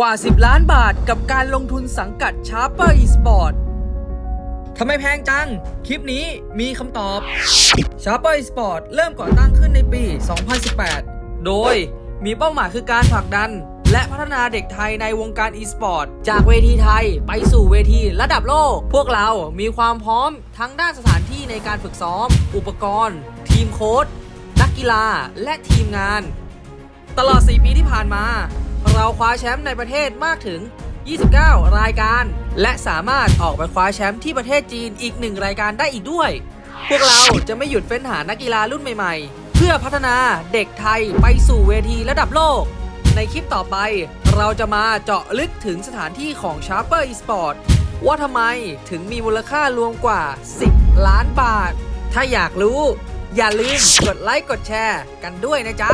กว่า 10 ล้านบาทกับการลงทุนสังกัด Sharper Esport ทำไมแพงจัง คลิปนี้มีคำตอบ Sharper Esport เริ่มก่อตั้งขึ้นในปี 2018 โดยมีเป้าหมายคือการผลักดัน และพัฒนาเด็กไทยในวงการ e-sport จากเวทีไทยไปสู่เวทีระดับโลก พวกเรามีความพร้อมทั้งด้านสถานที่ในการฝึกซ้อม อุปกรณ์ ทีมโค้ชนักกีฬาและทีมงาน ตลอด 4 ปีที่ผ่านมา คว้าแชมป์ในประเทศมากถึง 29 รายการ และสามารถออกไปคว้าแชมป์ที่ประเทศจีนอีกหนึ่งรายการได้อีกด้วย พวกเราจะไม่หยุดเฟ้นหานักกีฬารุ่นใหม่ๆ เพื่อพัฒนาเด็กไทยไปสู่เวทีระดับโลก ในคลิปต่อไป เราจะมาเจาะลึกถึงสถานที่ของ Sharper Esport ว่าทำไมถึงมีมูลค่ารวมกว่า 10 ล้านบาท ถ้าอยากรู้ อย่าลืมกดไลค์กดแชร์กันด้วยนะจ๊ะ